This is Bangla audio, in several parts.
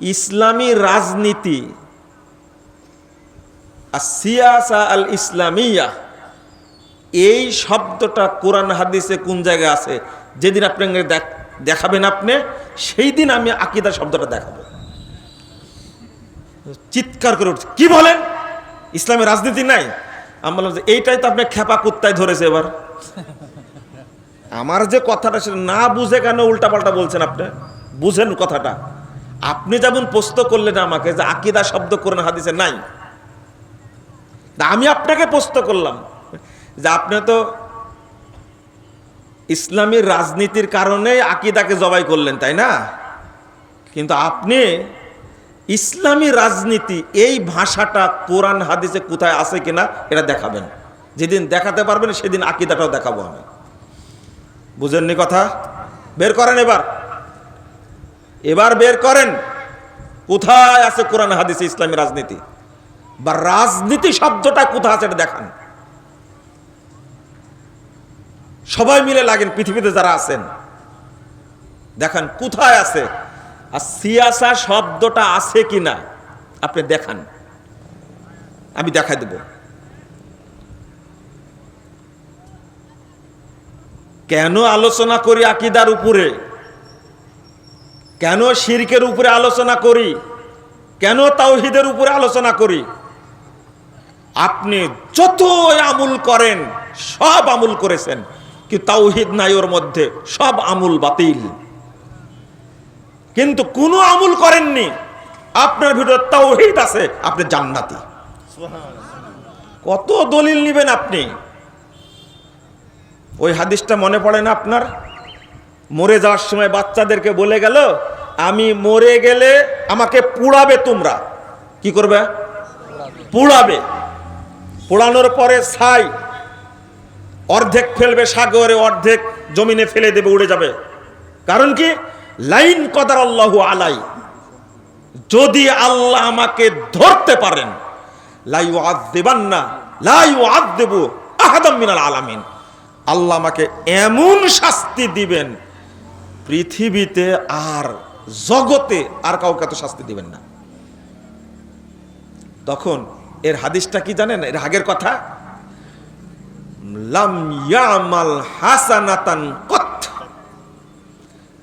ইসলামী রাজনীতি। সিয়াসা আল ইসলামিয়া, এই শব্দটা কোরআন হাদিসে কোন জায়গায় আছে? যেদিন আপনাকে দেখ- দেখাবেন আপনি, সেই দিন আমি আকিদা শব্দটা দেখাবো। চিৎকার করে উঠছে, কি বলেন? ইসলামের রাজনীতি নাই? আমি বললাম যে এইটাই তো আপনি খেপা কুত্তায় ধরেছে এবার। আমার যে কথাটা সেটা না বুঝে কেন উল্টাপাল্টা বলছেন আপনি? বুঝেন কথাটা। আপনি যেমন প্রশ্ন করলেন আমাকে যে আকিদা শব্দ কোরআন হাদিসে নাই আমি আপনাকে প্রশ্ন করলাম যে আপনি তো ইসলামী রাজনীতির কারণে আকিদাকে জবাই করলেন, তাই না? কিন্তু আপনি ইসলামী রাজনীতি এই ভাষাটা কোরআন হাদিসে কোথায় আছে কিনা এটা দেখাবেন। যেদিন দেখাতে পারবেন সেদিন আকিদাটাও দেখাবো আমি। বুঝেননি কথা? বের করেন এবার। এবার বের করেন। কোথায় আছে কোরআন হাদিসে ইসলামী রাজনীতি? বা রাজনীতি শব্দটা কোথায় আছে এটা দেখান। সবাই মিলে লাগেন পৃথিবীতে যারা আছেন। দেখান কোথায় আছে? আর সিয়াসা শব্দটা আছে কিনা? আপনি দেখান। আমি দেখাই দেব। কেন আলোচনা করি আকিদার উপরে? কেন শিরকের উপরে আলোচনা করি? কেন তাওহিদের উপরে আলোচনা করি? আপনি যত আমুল করেন, সব আমুল করেছেন কি তাওহিদ নাই ওর মধ্যে, সব আমুল বাতিল। কিন্তু কোনো আমুল করেননি, আপনার ভিতরে তাওহিদ আছে, আপনি জান্নাতি। কত দলিল নেবেন আপনি? ওই হাদিসটা মনে পড়ে না আপনার? মরে যাওয়ার সময় বাচ্চাদেরকে বলে গেল, আমি মরে গেলে আমাকে পুড়াবে তোমরা। কি করবে? পুড়াবে। পোড়ানোর পরে ছাই অর্ধেক ফেলবে সাগরে, অর্ধেক জমিনে ফেলে দেবে, উড়ে যাবে। কারণ কি? লাইন কদার আল্লাহ আলাই। যদি আল্লাহ আমাকে ধরতে পারেন লাইউ আদেবান না লাইউ আদেবু আহাদাম মিনাল আলামিন। আল্লাহ আমাকে এমন শাস্তি দিবেন পৃথিবীতে আর জগতে আর কাউকে এত শাস্তি দিবেন না। তখন এর হাদিসটা কি জানেন? এর আগের কথা? হাসানাতান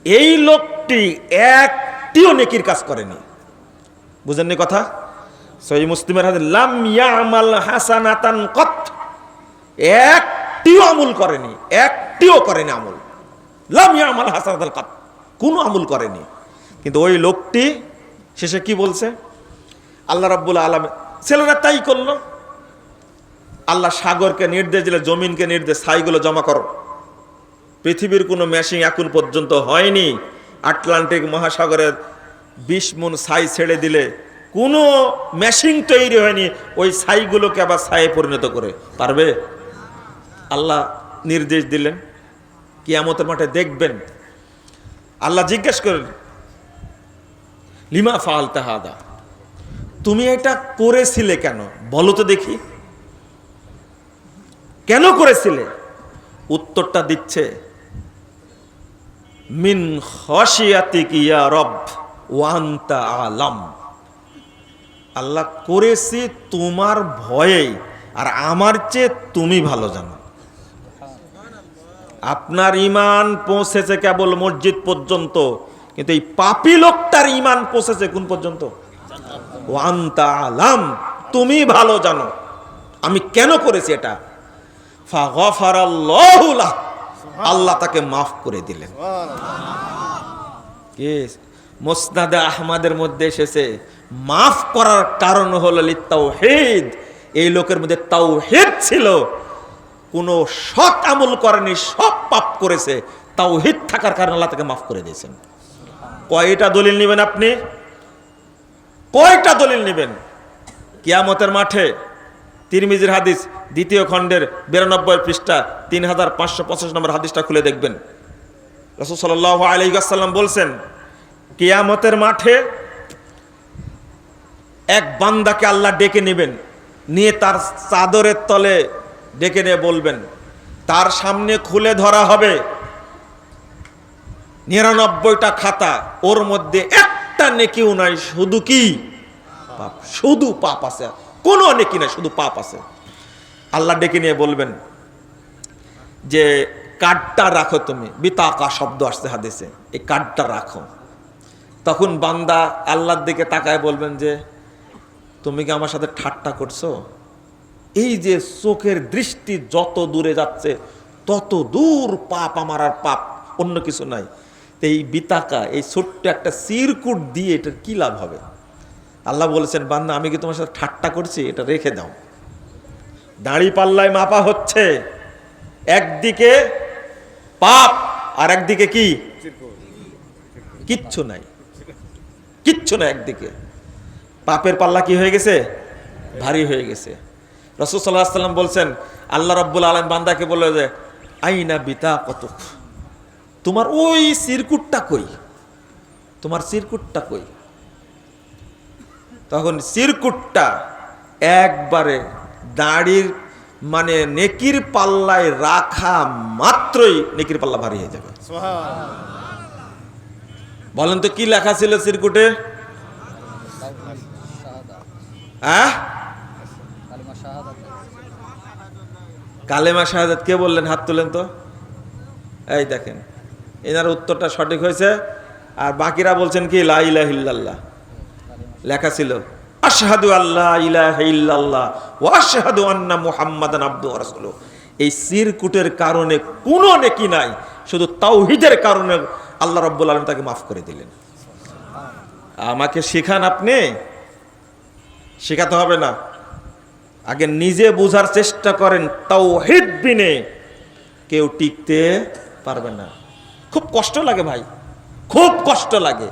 এই লোকটি একটিও নেকির কাজ করেনি। বুঝেননি কথা? সহি মুসলিমের হাতে লাম ইয়ামাল হাসানাতান কত? একটিও আমল করেনি, একটিও করেনি আমল। লাম ইয়ামাল হাসানাতান কত। কোনো আমল করেনি। কিন্তু ওই লোকটি শেষে কি বলছে? আল্লাহ রাব্বুল আলম ছেলেরা তাই করল। আল্লাহ সাগরকে নির্দেশ দিলে, জমিনকে নির্দেশ, ছাইগুলো জমা করো। পৃথিবীর কোনো মেশিন এখন পর্যন্ত হয়নি। আটলান্টিক মহাসাগরের বিশ মন ছাই ছেড়ে দিলে কোনো মেশিন তৈরি হয়নি। ওই ছাইগুলোকে আবার ছায়ে পরিণত করে। পারবে? আল্লাহ নির্দেশ দিলেন। কিয়ামতের মাঠে দেখবেন। আল্লাহ জিজ্ঞেস করেন, লিমা ফাল তাহাদা তুমি এটা করেছিলে কেন? বলো তো দেখি। কেন করেছিলে? উত্তরটা দিচ্ছে, মিন রব ওয়ান্তা আলাম। আল্লাহ করেছি তোমার ভয়েই, আর আমার চেয়ে তুমি ভালো জানো। আপনার ইমান পৌঁছেছে কেবল মসজিদ পর্যন্ত কিন্তু এই পাপি লোকটার ইমান পৌঁছেছে কোন পর্যন্ত? ওয়ান্তা আলাম তুমি ভালো জানো। আমি কেন করেছি এটা। আল্লাহ তাকে মাফ করে দিলেন। মোসনাদে আহমাদের মধ্যে এসেছে মাফ করার কারণ হলো তাওহিদ এই লোকের মধ্যে তাওহিদ ছিল কোনো সৎ আমল করেনি, সব পাপ করেছে তাও হিত থাকার কারণে আল্লাহ তাকে মাফ করে দিয়েছেন। কয়টা দলিল নেবেন আপনি? কয়টা দলিল নেবেন? কিয়ামতের মাঠে তিরমিজির হাদিস, দ্বিতীয় খণ্ডের বিরানব্বই পৃষ্ঠা তিন হাজার পাঁচশো পঁচাশ নম্বর হাদিসটা খুলে দেখবেন। রসুল সাল্লাহ আলহিগাসাল্লাম বলছেন, কিয়ামতের মাঠে এক বান্দাকে আল্লাহ ডেকে নেবেন, নিয়ে তার চাদরের তলে ডেকে নিয়ে বলবেন, তার সামনে খুলে ধরা হবে। নিরানব্বইটা খাতা, ওর মধ্যে একটা নেকিও নাই, শুধু কি? পাপ। শুধু পাপ আছে। কোনো নেকি নাই, শুধু পাপ আছে। আল্লাহ ডেকে নিয়ে বলবেন যে, কার্ডটা রাখো তুমি। বিতাকা শব্দ আসছে হাদিসে। এই কার্ডটা রাখো। তখন বান্দা আল্লাহর দিকে তাকায় বলবেন যে, তুমি কি আমার সাথে ঠাট্টা করছ? এই যে চোখের দৃষ্টি যত দূরে যাচ্ছে, তত দূর পাপ আমার আর পাপ, অন্য কিছু নাই। এই বিতাকা, এই ছোট্ট একটা সিরকুট দিয়ে এটার কি লাভ হবে? আল্লাহ বলেছেন, বান্দা, আমি কি তোমার সাথে ঠাট্টা করছি? এটা রেখে দাও। দাড়ি পাল্লায় মাপা হচ্ছে। একদিকে পাপ, আর একদিকে কি? কিচ্ছু নাই। কিচ্ছু না একদিকে। পাপের পাল্লা কি হয়ে গেছে? ভারী হয়ে গেছে। রসুল সাল্লাহ সাল্লাম বলছেন আল্লাহ রব্বুল আলম বান্দাকে বলে যে আইনা বিতা কত তোমার ওই সিরকুটটা কই? তোমার সিরকুটটা কই? তখন সিরকুটটা একবারে দাড়ির মানে নেকির পাল্লায় রাখা মাত্রই নেকির পাল্লা ভারী হয়ে যাবে। বলেন তো কি লেখা ছিল সিরকুটে? হ্যাঁ? কালেমা শাহাদাত কে বললেন? হাত তুলেন তো। এই দেখেন, এনার উত্তরটা সঠিক হয়েছে। আর বাকিরা বলছেন কি, লা ইলাহা ইল্লাল্লাহ। লেখা ছিল, আশহাদু আল্লাহ ইলাহা ইল্লাল্লাহ ওয়া আশহাদু আন্না মুহাম্মাদান আবদু ওয়া রাসূলুহু। এই সিরকুটের কারণে কোনো নেকি নাই, শুধু তাওহীদের কারণে আল্লাহ রাব্বুল আলামিন তাকে মাফ করে দিলেন। আমাকে শেখান আপনি? শেখাতে হবে না। আগে নিজে বোঝার চেষ্টা করেন তাওহীদ বিনে। কেউ টিকতে পারবে না। খুব কষ্ট লাগে ভাই। খুব কষ্ট লাগে।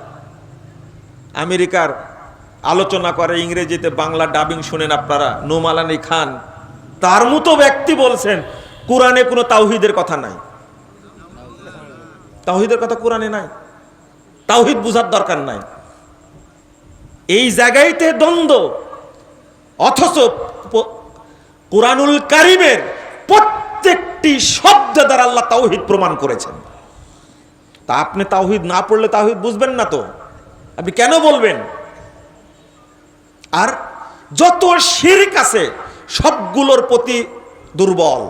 আমেরিকার আলোচনা করে ইংরেজিতে, বাংলা ডাবিং শুনেন আপনারা নোমালানি খান। তার মতো ব্যক্তি বলছেন, কোরআনে কোনো তাওহিদের কথা নাই। তাওহিদের কথা কোরআনে নাই। তাওহিদ বুঝার দরকার নাই। এই জায়গাইতে দ্বন্দ্ব। অথচ কোরআনুল কারিমের প্রত্যেকটি শব্দ দ্বারা আল্লাহ তাওহিদ প্রমাণ করেছেন। তা আপনি তাওহিদ না পড়লে তাওহিদ বুঝবেন না তো। আপনি কেন বলবেন? আর যত শিরক আছে, সবগুলোর প্রতি দুর্বল।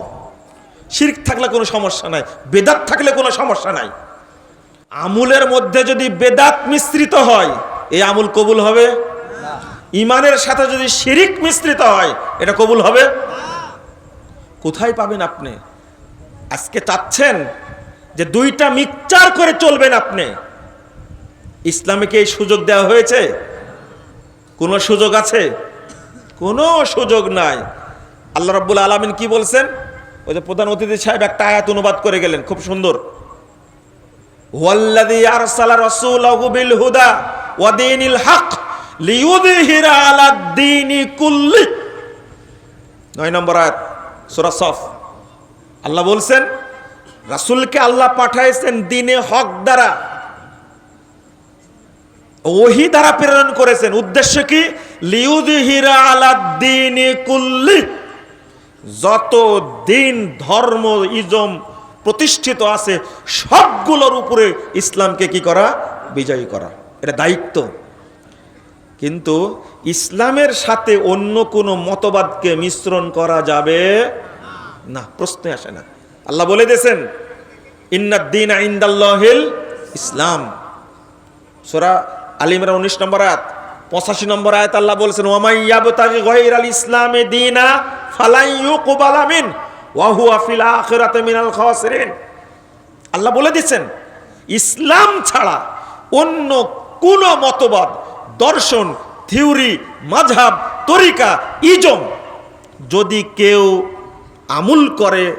শিরক থাকলে কোনো সমস্যা নাই, বেদাত থাকলে কোনো সমস্যা নাই। আমুলের মধ্যে যদি বেদাত মিশ্রিত হয়, এই আমুল কবুল হবে? ইমানের সাথে যদি শিরিক মিশ্রিত হয়, এটা কবুল হবে? কোথায় পাবেন আপনি? আজকে চাচ্ছেন যে দুইটা মিক্সচার করে চলবেন আপনি। ইসলামীকে এই সুযোগ দেওয়া হয়েছে? কোনো সুযোগ আছে? কোনো সুযোগ নাই। আল্লাহ রাব্বুল আলামিন কি বলছেন? ওই যে প্রধান অতিথি সাহেব একটা আয়াত অনুবাদ করে গেলেন, খুব সুন্দর। ওয়াল্লাযী আরসালা রাসূলাহু বিল হুদা ওয়া দীনিল হক লিইয়ুযহিরা আলা দ্বীনি কুল্লি। নয় নম্বর আয়াত আল্লাহ বলছেন, রাসূলকে আল্লাহ পাঠাইছেন দিনে হক দ্বারা। ওহি দ্বারা প্রেরণ করেছেন। উদ্দেশ্য কি? লিউদহিরা আলা দ্বীনি কুল্লি। যত দিন ধর্ম, ইজম প্রতিষ্ঠিত আছে, সবগুলোর উপরে ইসলামকে কি করা? বিজয়ী করা। এটা দায়িত্ব। কিন্তু ইসলামের সাথে অন্য কোনো মতবাদকে মিশ্রণ করা যাবে না। প্রশ্নে আসে না। আল্লাহ বলে দিয়েছেন ইন্নাদ্দিন আইন্দাল্লাহিল ইসলাম। সোরা আলিমরা উনিশ নম্বর আয়াত, পঁচাশি নম্বর আয়াত আল্লাহ বলেছেন বলছেন ওমাই ইয়াবতাগি গায়রাল ইসলামে দীনা ফালাই ইউকবাল মিন ওয়া হুয়া ফিল আখিরাতি মিনাল খাসিরিন। আল্লাহ বলে দিচ্ছেন ইসলাম ছাড়া অন্য কোন মতবাদ দর্শন, থিওরি, মাঝহাব, তরিকা, ইজম। যদি কেউ আমুল করে,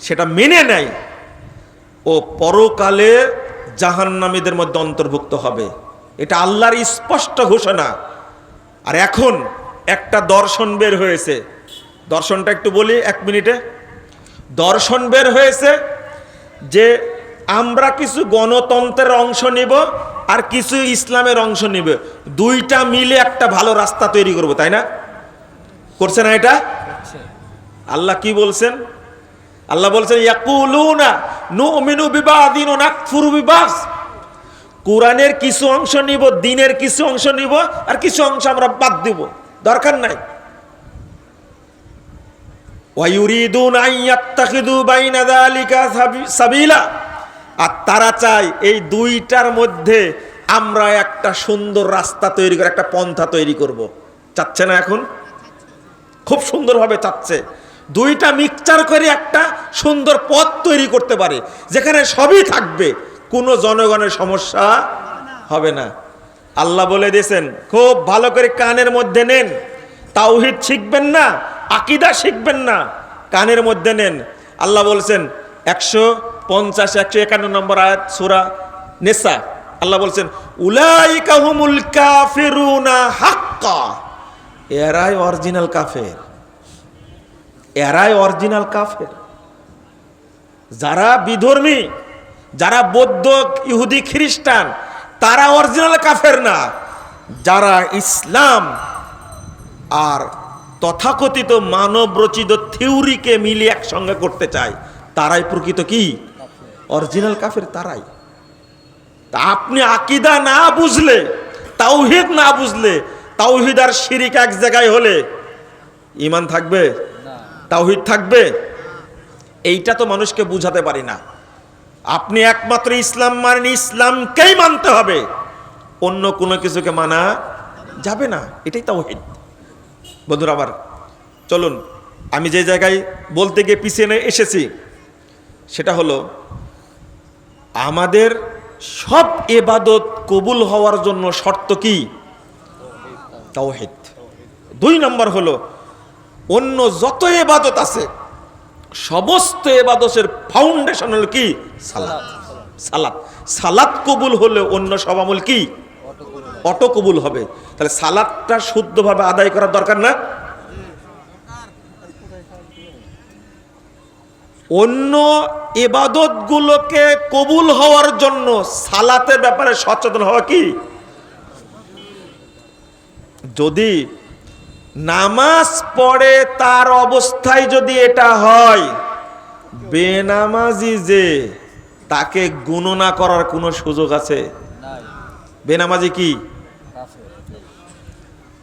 সেটা মেনে নেয়, ও পরকালে জাহান্নামীদের মধ্যে অন্তর্ভুক্ত হবে। এটা আল্লাহর স্পষ্ট ঘোষণা। আর এখন একটা দর্শন বের হয়েছে। দর্শনটা একটু বলি, এক মিনিটে। দর্শন বের হয়েছে যে আমরা কিছু গণতন্ত্রের অংশ নিব আর কিছু ইসলামের অংশ নিব। দুইটা মিলে একটা ভালো রাস্তা তৈরি করব তাই না? করছে না এটা? আল্লাহ কি বলছেন? আল্লাহ বলছেন ইয়াকুলুনা নুমিনু বিবাদিন নাকফুরু বিবাস। কোরআনের কিছু অংশ নিব দিনের কিছু অংশ নিব আর কিছু অংশ আমরা বাদ দিব। দরকার নাই। ওয়ায়ুরিদুন আইয়াত্তাখিদু বাইনা যালিকা সাবি- সাবিলা। আর তারা চায় এই দুইটার মধ্যে আমরা একটা সুন্দর রাস্তা তৈরি করে, একটা পন্থা তৈরি করব। চাচ্ছে না এখন? খুব সুন্দরভাবে চাচ্ছে। দুইটা মিক্সচার করে একটা সুন্দর পথ তৈরি করতে পারে, যেখানে সবই থাকবে। কোনো জনগণের সমস্যা হবে না। আল্লাহ বলে দিয়েছেন, খুব ভালো করে কানের মধ্যে নেন। তাওহিদ শিখবেন না, আকিদা শিখবেন না, কানের মধ্যে নেন। আল্লাহ বলছেন, একশো পঞ্চাশ, একশো একান্ন নম্বর আয়াত, সুরা নেসা। আল্লাহ বলছেন, উলাইকা হুমুল কাফিরুনা হাক্কা। এরাই অরিজিনাল কাফের। এরাই অরিজিনাল কাফের। যারা বিধর্মী, যারা বৌদ্ধ, ইহুদি, খ্রিস্টান, তারা অরিজিনাল কাফের না। যারা ইসলাম আর তথাকথিত মানব রচিত থিওরিকে মিলিয়ে একসঙ্গে করতে চায়, তারাই প্রকৃত কি? অরিজিনাল কাফের তারাই। তা আপনি আকিদা না বুঝলে তাওহিদ না বুঝলে তাওহিদ আর শিরিক এক জায়গায় হলে ইমান থাকবে? তাওহিদ থাকবে? এইটা তো মানুষকে বুঝাতে পারি না। আপনি একমাত্র ইসলাম মানেন ইসলামকেই মানতে হবে। অন্য কোনো কিছুকে মানা যাবে না এটাই তাওহিদ। বন্ধুরা আবার চলুন আমি যে জায়গায় বলতে গিয়ে পিছিয়ে এসেছি সেটা হলো আমাদের সব এবাদত কবুল হওয়ার জন্য শর্ত কি? তাওহিদ। দুই নম্বর হলো, অন্য যত এবাদত আছে, সমস্ত এবাদতের ফাউন্ডেশন হলো কি? সালাত। সালাত। সালাত কবুল হলে অন্য সব আমল কি? অটো কবুল হবে। তাহলে সালাদটা শুদ্ধভাবে আদায় করার দরকার না। অন্য এবাদতগুলোকে কবুল হওয়ার জন্য সালাতের ব্যাপারে সচেতন হওয়া কি? যদি নামাজ পড়ে তার অবস্থায় যদি এটা হয়, বেনামাজি যে তাকে গণনা করার কোনো সুযোগ আছে? বেনামাজি কি?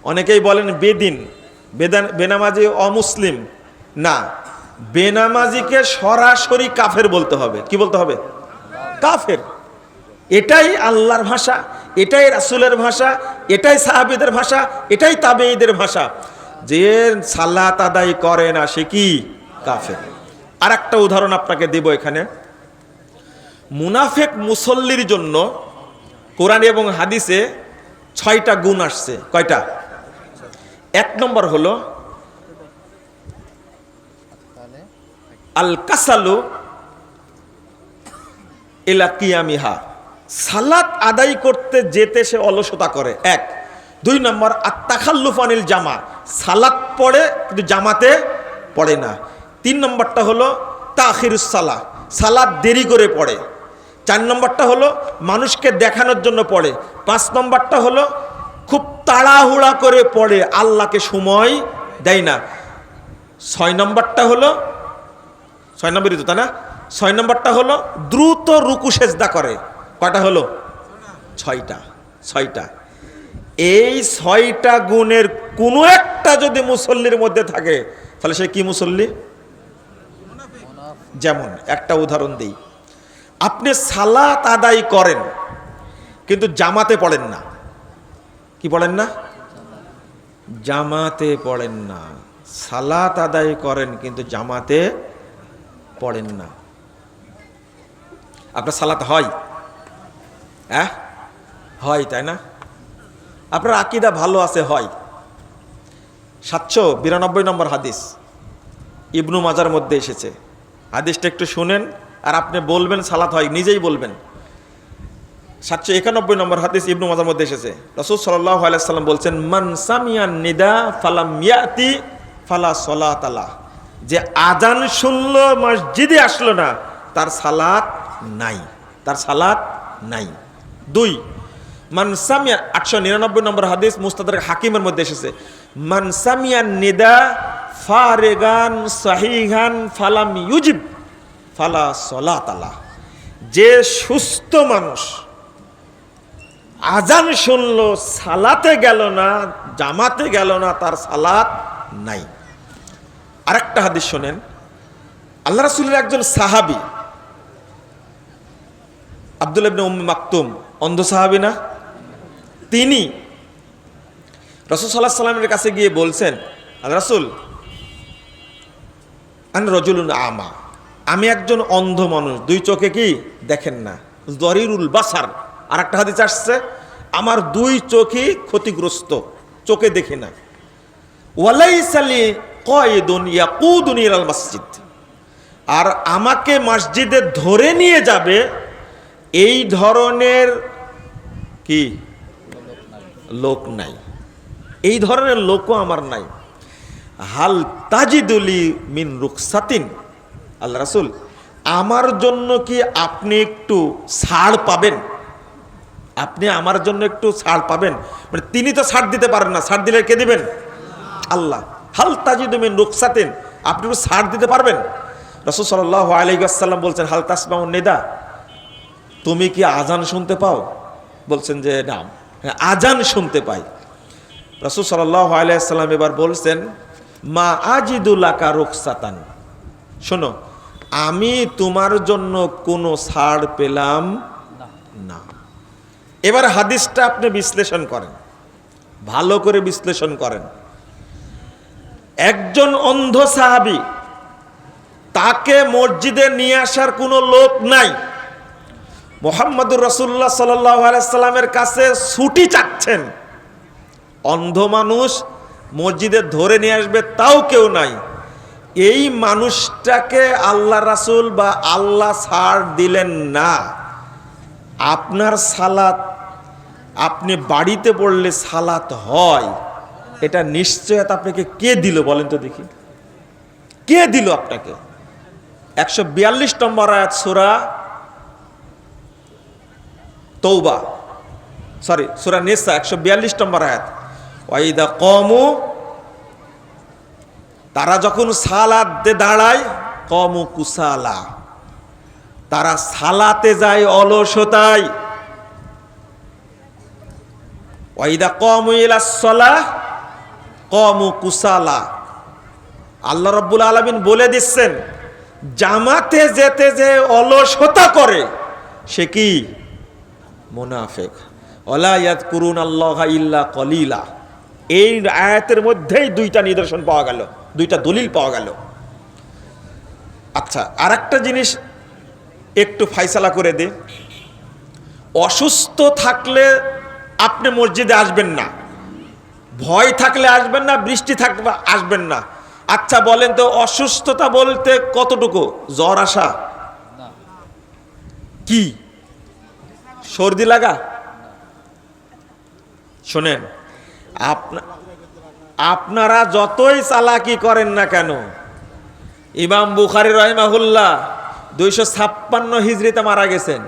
অনেকেই বলেন বেদিন, বেদান বেনামাজি অমুসলিম। না বেনামাজিকে সরাসরি কাফের বলতে হবে। কি বলতে হবে? কাফের। এটাই আল্লাহর ভাষা, এটাই রাসুলের ভাষা, এটাই সাহাবিদের ভাষা, এটাই তাবেঈদের ভাষা। যে সালাত আদায় করে না, সে কি? কাফের। আর একটা উদাহরণ আপনাকে দেব এখানে। মুনাফেক মুসল্লির জন্য কোরআন এবং হাদিসে ছয়টা গুণ আসছে। কয়টা? এক নম্বর হলো আল কাসালু এলা কিয়ামিহা। সালাত আদায় করতে যেতে সে অলসতা করে। এক। দুই নম্বর আত্মাখাল্লুফানিল জামা। সালাত পড়ে, কিন্তু জামাতে পড়ে না। তিন নম্বরটা হলো তাখিরুস সালা সালাদ দেরি করে পড়ে। চার নম্বরটা হলো মানুষকে দেখানোর জন্য পড়ে। পাঁচ নম্বরটা হলো খুব তাড়াহুড়া করে পড়ে। আল্লাহকে সময় দেয় না। ছয় নম্বরটা হলো ছয় নম্বরই তো তাই না? ছয় নম্বরটা হলো দ্রুত রুকু সেজদা করে। কয়টা হলো? ছয়টা ছয়টা। এই ছয়টা গুণের কোনো একটা যদি মুসল্লির মধ্যে থাকে, তাহলে সে কি মুসল্লি? যেমন, একটা উদাহরণ দিই। আপনি সালাত আদায় করেন, কিন্তু জামাতে পড়েন না। কি পড়েন না? জামাতে পড়েন না। সালাত আদায় করেন, কিন্তু জামাতে পড়েন না। আপনার সালাত হয়? হ্যাঁ হয়, তাই না? আপনার আকিদা ভালো আছে, হয়। সাতশো বিরানব্বই নম্বর হাদিস ইবনু মাজার মধ্যে এসেছে। হাদিসটা একটু শুনেন আর আপনি বলবেন, সালাত হয়, নিজেই বলবেন। সাতশো একানব্বই নম্বর হাদিস ইবনু মাজার মধ্যে এসেছে। রসুল সাল্লাহ আলাইসাল্লাম বলছেন, মান সামিয়ান নিদা ফালাম ইয়াতি ফালা সলা তালা যে আজান শুনলো, মসজিদে আসলো না, তার সালাত নাই। তার সালাত নাই। দুই মানসামিয়া আটশো নিরানব্বই নম্বর হাদিস মুস্তাদের হাকিমের মধ্যে এসেছে। মানসামিয়ান নিদা ফারেগান সাহিগান ফালাম ইউজিব, ফালা সলা তালা যে সুস্থ মানুষ আজান শুনলো, সালাতে গেল না, জামাতে গেল না, তার সালাত নাই। আরেকটা হাদিস শোনেন। আল্লাহ রাসুলের একজন সাহাবি, আব্দুল ইবনে উম্মে মাকতুম, অন্ধ সাহাবি না? তিনি রসুল সাল্লাহ সাল্লামের কাছে গিয়ে বলছেন আল্লাহ রাসুল, আন রজুলুন আমা, আমি একজন অন্ধ মানুষ, দুই চোখে কি দেখেন না, জরিরুল বাসার। আর একটা হাদিস আসছে, আমার দুই চোখই ক্ষতিগ্রস্ত, চোখে দেখি না। ওয়ালাইসালি কয়েদুন মসজিদ। আর আমাকে মসজিদে ধরে নিয়ে যাবে এই ধরনের কি? লোক নাই। এই ধরনের লোকও আমার নাই। হাল তাজিদুলি মিন রুকসাতিন। আল্লাহ রাসুল, আমার জন্য কি আপনি একটু ছাড় পাবেন? আপনি আমার জন্য একটু ছাড় পাবেন? মানে তিনি তো ছাড় দিতে পারেন না। ছাড় দিলে কে দিবেন? আল্লাহ। হাল তাজিদু মিন রুকসাতিন আপনি একটু ছাড় দিতে পারবেন? রসুল সাল্লাহ আলাইসাল্লাম বলছেন হাল তাসমাউন নেদা? তুমি কি আজান শুনতে পাও? বলছেন যে না হ্যাঁ, আজান শুনতে পাই। রসুল সাল্লাহ আলাইসাল্লাম এবার বলছেন মা আজিদুল্লাকা রুকসাতান শোনো আমি তোমার জন্য কোনো ছাড় পেলাম না। এবার হাদিসটা আপনি বিশ্লেষণ করেন। ভালো করে বিশ্লেষণ করেন। একজন অন্ধ সাহাবি, তাকে মসজিদে নিয়ে আসার কোনো লোক নাই। মোহাম্মদুর রসুল্লাহ সাল্লামের কাছে ছুটি চাচ্ছেন। অন্ধ মানুষ মসজিদে ধরে নিয়ে আসবে তাও কেউ নাই। এই মানুষটাকে আল্লাহ রাসুল বা আল্লাহ ছাড় দিলেন না। আপনার সালাত, আপনি বাড়িতে পড়লে সালাত হয়। এটা নিশ্চয়তা আপনাকে কে দিল বলেন তো দেখি। কে দিল আপনাকে? একশো বিয়াল্লিশ নম্বর আয়াত সুরা তৌবা সরি, সুরা নেসা, একশো বিয়াল্লিশ নম্বর আয়াত। ওয়াইদা কমু তারা যখন সালাতে দাঁড়ায় কমু কুসালা। তারা সালাতে যায় অলসতায়। ওয়াইদা কমু ইলাসলা কমু কুসালা। আল্লাহ রব্বুল আলমিন বলে দিচ্ছেন, জামাতে যেতে যে অলসতা করে, সে কি? মোনাফেক। অলায়াত করুন আল্লাহ ইল্লা কলিলা। এই আয়াতের মধ্যেই দুইটা নিদর্শন পাওয়া গেল, দুইটা দলিল পাওয়া গেল। আচ্ছা আর একটা জিনিস একটু ফাইসালা করে দে। অসুস্থ থাকলে আপনি মসজিদে আসবেন না। ভয় থাকলে আসবেন না, বৃষ্টি থাকবে, আসবেন না। আচ্ছা বলেন তো, অসুস্থতা বলতে কতটুকু? জ্বর আসা কি? সর্দি লাগা? শোনেন, আপনা- আপনারা যতই চালাকি করেন না কেন, ইমাম বুখারি রহিমাহুল্লাহ দুইশো ছাপ্পান্ন হিজড়িতে মারা গেছেন।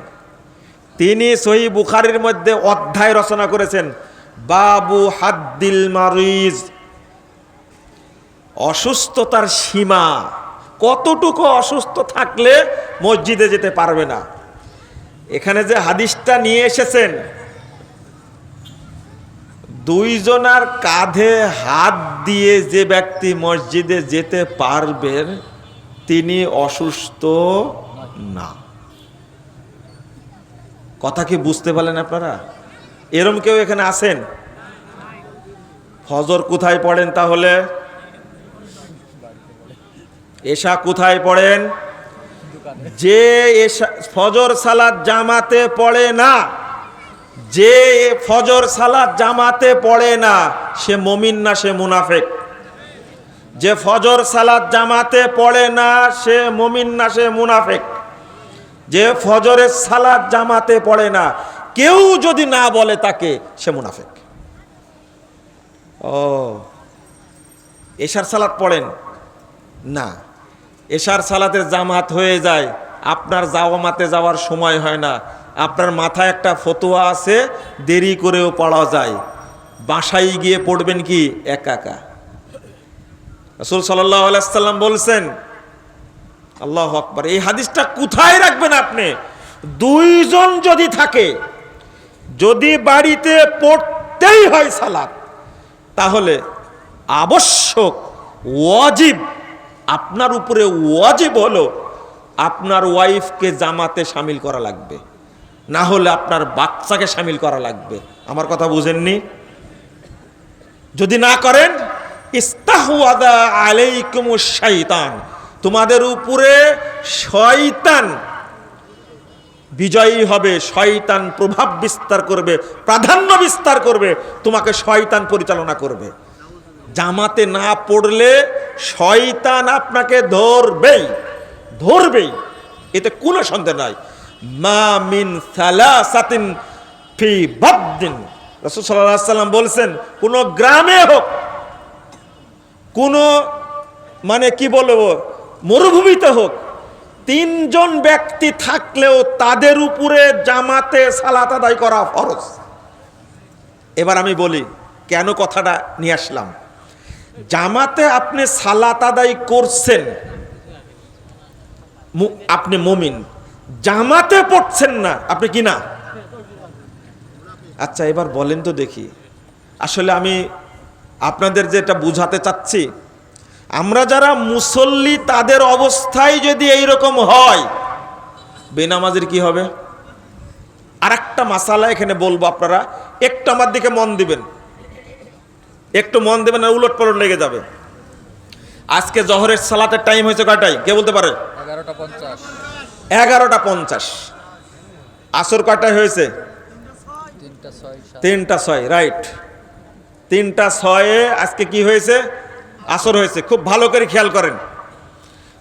তিনি সহি বুখারির মধ্যে অধ্যায় রচনা করেছেন বাবু হাদ্দিল মারিজ। অসুস্থতার সীমা। কতটুকু অসুস্থ থাকলে মসজিদে যেতে পারবে না? এখানে যে হাদিসটা নিয়ে এসেছেন, দুইজনার কাঁধে হাত দিয়ে যে ব্যক্তি মসজিদে যেতে পারবেন, তিনি অসুস্থ না। কথা কি বুঝতে পারলেন আপনারা? এরম কেউ এখানে আছেন? ফজর কোথায় পড়েন তাহলে? এশা কোথায় পড়েন? যে ফজর সালাদ জামাতে পড়ে না, যে ফজর সালাদ জামাতে পড়ে না, সে মমিন না, সে মুনাফেক। যে ফজর সালাদ জামাতে পড়ে না, সে মমিন না, সে মুনাফেক। যে ফজরের সালাদ জামাতে পড়ে না কেউ যদি না বলে তাকে, সে মুনাফেক। ও। এশার সালাত পড়েন? না। এশার সালাতের জামাত হয়ে যায়, আপনার জাওয়ামাতে যাওয়ার সময় হয় না। আপনার মাথায় একটা ফতোয়া আছে, দেরি করেও পড়া যায়। বাসায় গিয়ে পড়বেন কি? একা একা। রসুল সাল্লাম বলছেন, আল্লাহ আকবর, এই হাদিসটা কোথায় রাখবেন আপনি? দুইজন যদি থাকে যদি বাড়িতে পড়তেই হয় সালাত, তাহলে আবশ্যক, ওয়াজিব, আপনার উপরে ওয়াজিব হলো আপনার ওয়াইফকে জামাতে সামিল করা লাগবে। না হলে আপনার বাচ্চাকে সামিল করা লাগবে। আমার কথা বুঝেননি? যদি না করেন, ইস্তাহওয়াদা আলাইকুম শয়তান তোমাদের উপরে শয়তান বিজয়ী হবে, শয়তান প্রভাব বিস্তার করবে, প্রাধান্য বিস্তার করবে, তোমাকে শয়তান পরিচালনা করবে। জামাতে না পড়লে শয়তান আপনাকে ধরবেই ধরবেই। এতে কোনো সন্দেহ নাই। মা মিন সালাসাতিন ফি বাদ্দিন রাসূল সাল্লাম বলছেন, কোন গ্রামে হোক, কোন মানে কি বলব, মরুভূমিতে হোক তিনজন ব্যক্তি থাকলেও তাদের উপরে জামাতে সালাত আদায় করা ফরজ। এবার আমি বলি, কেন কথাটা নিয়ে আসলাম? জামাতে আপনি সালাত আদায় করছেন আপনি মমিন। জামাতে পড়ছেন না, আপনি কি না? আচ্ছা এবার বলেন তো দেখি। আসলে আমি আপনাদের যেটা বুঝাতে চাচ্ছি আমরা যারা মুসল্লি তাদের অবস্থায় যদি এই রকম হয় বেনামাজির কি হবে? আর একটা মাসালা এখানে বলব আপনারা একটু আমার দিকে মন দিবেন। একটু মন দেবেন আর উলট পালট লেগে যাবে। আজকে জহরের সালাতের টাইম হয়েছে কয়টায়? কে বলতে পারে? এগারোটা পঞ্চাশ। এগারোটা পঞ্চাশ। আসর কয়টায় হয়েছে? তিনটা ছয় তিনটা ছয় রাইট তিনটা ছয়ে আজকে কি হয়েছে? আসর হয়েছে খুব ভালো করে খেয়াল করেন।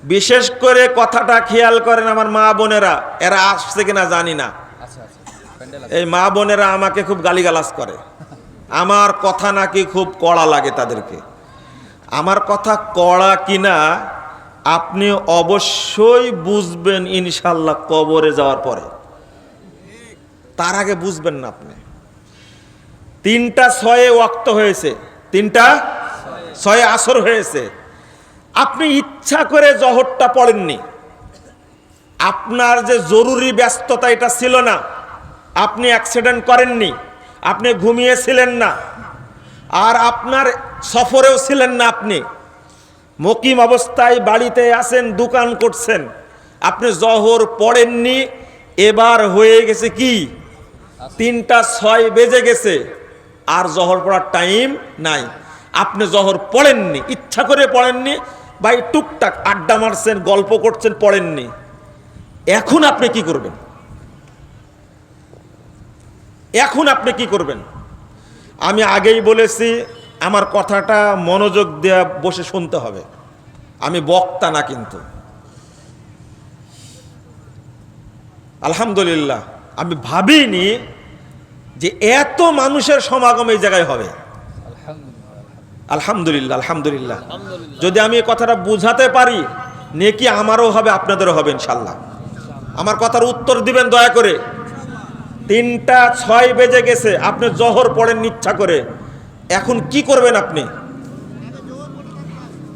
বিশেষ করে কথাটা খেয়াল করেন আমার মা বোনেরা এরা আসছে কিনা জানি না। আচ্ছা আচ্ছা এই মা বোনেরা আমাকে খুব গালিগালাজ করে। আমার কথা নাকি খুব কড়া লাগে তাদেরকে। আমার কথা কড়া কিনা আপনি অবশ্যই বুঝবেন ইনশাল্লাহ কবরে যাওয়ার পরে। তার আগে বুঝবেন না আপনি। তিনটা ছয়ে ওয়াক্ত হয়েছে। তিনটা ছয়ে আসর হয়েছে। আপনি ইচ্ছা করে জহরটা পড়েননি। আপনার যে জরুরি ব্যস্ততা এটা ছিল না। আপনি অ্যাক্সিডেন্ট করেননি। আপনি ঘুমিয়েছিলেন না। আর আপনার সফরেও ছিলেন না আপনি। মকিম অবস্থায় বাড়িতে আসেন দোকান করছেন। আপনি জহর পড়েননি। এবার হয়ে গেছে কি? তিনটা ছয় বেজে গেছে। আর জহর পড়ার টাইম নাই। আপনি জহর পড়েননি, ইচ্ছা করে পড়েননি, ভাই টুকটাক আড্ডা মারছেন, গল্প করছেন, পড়েননি। এখন আপনি কি করবেন? এখন আপনি কি করবেন? আমি আগেই বলেছি, আমার কথাটা মনোযোগ দেওয়া বসে শুনতে হবে। আমি বক্তা না কিন্তু। আলহামদুলিল্লাহ, আমি ভাবিনি যে এত মানুষের সমাগম এই জায়গায় হবে। আলহামদুলিল্লাহ আলহামদুলিল্লাহ। যদি আমি এই কথাটা বুঝাতে পারি, নেকি আমারও হবে, আপনাদেরও হবে ইনশাল্লাহ আমার কথার উত্তর দিবেন দয়া করে। তিনটা ছয় বেজে গেছে, আপনি জহর পড়েন ইচ্ছা করে। এখন কি করবেন আপনি?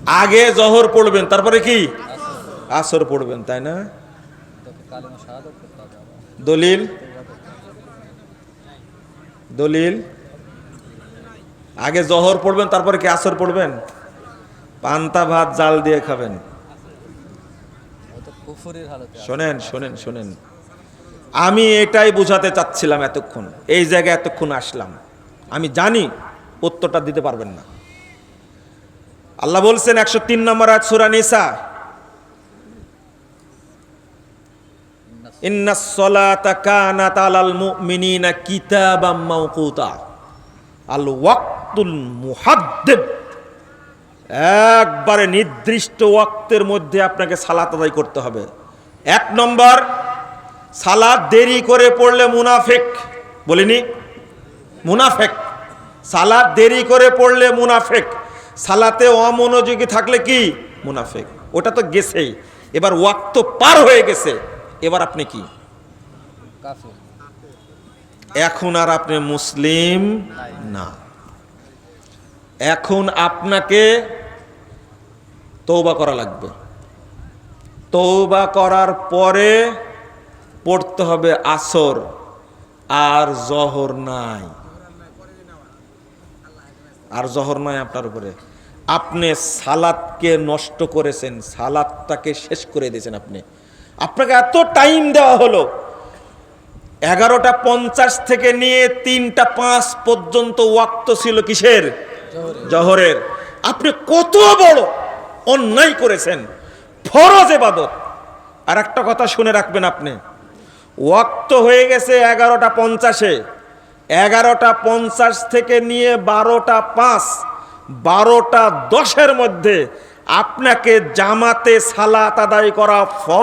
আগে জহর পড়বেন, তারপরে কি? আসর পড়বেন, তাই না? দলিল? দলিল? আগে জহর পড়বেন, তারপরে কি আসর পড়বেন? পান্তা, ভাত, জাল দিয়ে খাবেন। শোনেন শোনেন শোনেন। আমি এটাই বোঝাতে চাচ্ছিলাম এতক্ষণ। এই জায়গায় এতক্ষণ আসলাম। আমি জানি উত্তরটা দিতে পারবেন না। আল্লাহ বলছেন একশো তিন নম্বর আজ সুরা নিসা। ইন্নাস সলাতা কানাত কিতাবাম মাওকুতা। আল ওয়াক্তুল মুহাদ্দিদ। একবারে নির্দিষ্ট ওয়াক্তের মধ্যে আপনাকে সালাত আদায় করতে হবে। এক নম্বর সালাদ দেরি করে পড়লে মুনাফেক। বলিনি? মুনাফেক। সালাদ দেরি করে পড়লে মুনাফেক। সালাতে অমনোযোগী থাকলে কি? মুনাফেক। ওটা তো গেছেই। এবার ওয়াক্ত পার হয়ে গেছে। এবার আপনি কি? এখন আর আপনি মুসলিম না। এখন আপনাকে তৌবা করা লাগবে। তৌবা করার পরে পড়তে হবে আসর, আর জহর নাই। আর জহর নাই আপনার উপরে। আপনি সালাদকে নষ্ট করেছেন, সালাদটাকে শেষ করে দিয়েছেন আপনি। আপনাকে এত টাইম দেওয়া হলো। এগারোটা পঞ্চাশ থেকে নিয়ে তিনটা পাঁচ পর্যন্ত ওয়াক্ত ছিল কিসের? জহরের। আপনি কত বড় অন্যায় করেছেন। ফরজ এবাদত। আর একটা কথা শুনে রাখবেন আপনি। ওয়াক্ত হয়ে গেছে এগারোটা পঞ্চাশে। এগারোটা পঞ্চাশ থেকে নিয়ে বারোটা পাঁচ। বারোটা দশের মধ্যে আপনাকে জামাতে সালাত আদায় করা ফর